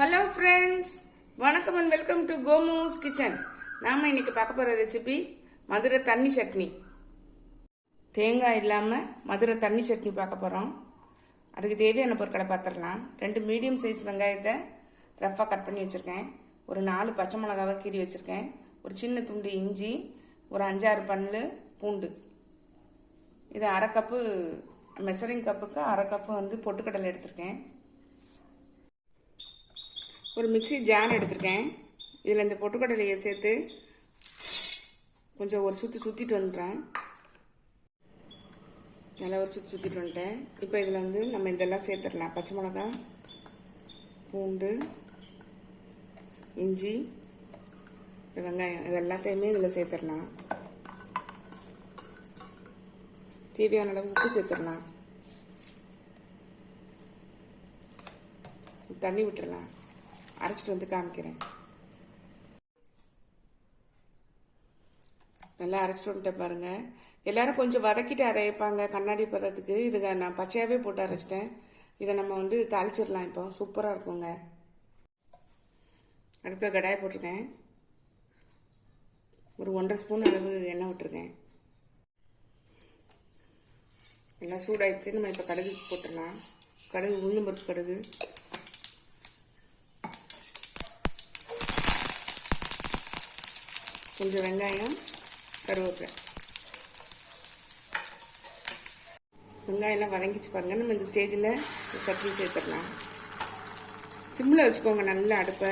Hello friends வணக்கம் and welcome to கோமூஸ் kitchen நாம இன்னைக்கு பார்க்க போகிற ரெசிபி மதுரை தண்ணி சட்னி. தேங்காய் இல்லாமல் மதுரை தண்ணி சட்னி பார்க்க போகிறோம் அதுக்கு தேவையான பொருட்களை பார்த்துடலாம். ரெண்டு மீடியம் சைஸ் வெங்காயத்தை ரஃப்பாக கட் பண்ணி வச்சுருக்கேன். ஒரு நாலு பச்சை மிளகாவை கீறி வச்சுருக்கேன். ஒரு சின்ன துண்டு இஞ்சி ஒரு அஞ்சாறு பல்லு பூண்டு. இது அரை கப்பு மெசரிங் கப்புக்கு அரை கப்பு வந்து பொட்டுக்கடலை எடுத்திருக்கேன். ஒரு மிக்ஸி ஜார் எடுத்திருக்கேன். இதில் இந்த பொட்டுக்கடலையை சேர்த்து கொஞ்சம் ஒரு சுற்றி சுற்றிட்டு வந்துடுறேன். நல்லா ஒரு சுற்றி சுற்றிட்டு வந்துட்டேன். இப்போ இதில் வந்து நம்ம இதெல்லாம் சேர்த்துடலாம். பச்சை மிளகா பூண்டு இஞ்சி வெங்காயம் இது எல்லாத்தையுமே இதில் சேர்த்துடலாம். தேவையான அளவு உப்பு சேர்த்துடலாம். தண்ணி விட்டுடலாம் அரைச்சிட்டு வந்து காமிக்கிறேன். நல்லா அரைச்சிட்டு வந்துட்டேன் பாருங்க. எல்லாரும் கொஞ்சம் வதக்கிட்டு அரைப்பாங்க கண்ணாடி பதத்துக்கு. இதுங்க நான் பச்சையாகவே போட்டு அரைச்சிட்டேன். இதை நம்ம வந்து தாளிச்சிடலாம் இப்போ. சூப்பராக இருக்குங்க. அடுப்பில் கடாயை போட்டிருக்கேன். ஒரு ஒன்றரை ஸ்பூன் அளவு எண்ணெய் விட்டுருக்கேன். எல்லாம் சூடாயிடுச்சு. நம்ம இப்போ கடுகு போட்டுடலாம். கடுகு உளுந்தம்பருப்பு கடுகு. கொஞ்சம் வெங்காயம் கருவேப்பிலை. வெங்காயம்லாம் வதங்கிச்சு பாருங்க. நம்ம இந்த ஸ்டேஜில் சட்னி சேர்த்துடலாம். சிம்மில் வச்சுக்கோங்க. நல்லா அடுப்பை.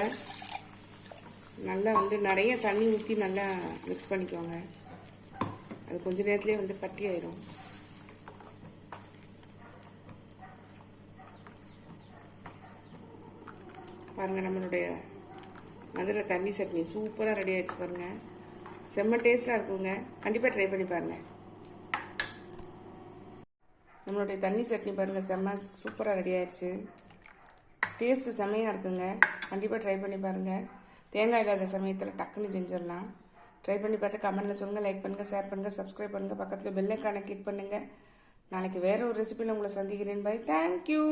நல்லா வந்து நிறைய தண்ணி ஊற்றி நல்லா மிக்ஸ் பண்ணிக்கோங்க. அது கொஞ்ச நேரத்துலேயே வந்து கட்டி ஆயிரும். பாருங்கள் நம்மளுடைய மதுரை தண்ணி சட்னி சூப்பராக ரெடி ஆயிடுச்சு பாருங்கள் செம்ம டேஸ்ட்டாக இருக்குங்க. கண்டிப்பாக ட்ரை பண்ணி பாருங்கள் நம்மளுடைய தண்ணி சட்னி பாருங்கள் செம்ம சூப்பராக ரெடி ஆயிடுச்சு டேஸ்ட்டு செம்மையாக இருக்குங்க. கண்டிப்பாக ட்ரை பண்ணி பாருங்கள் தேங்காய் இல்லாத சமயத்தில் டக்குன்னு செஞ்சிடலாம். ட்ரை பண்ணி பார்த்து கமெண்ட்டில் சொல்லுங்கள் லைக் பண்ணுங்கள் ஷேர் பண்ணுங்கள் சப்ஸ்கிரைப் பண்ணுங்கள் பக்கத்தில் பெல்லைக்கான கிளிக் பண்ணுங்கள் நாளைக்கு வேறு ஒரு ரெசிபியில் உங்களை சந்திக்கிறேன். Bye thank you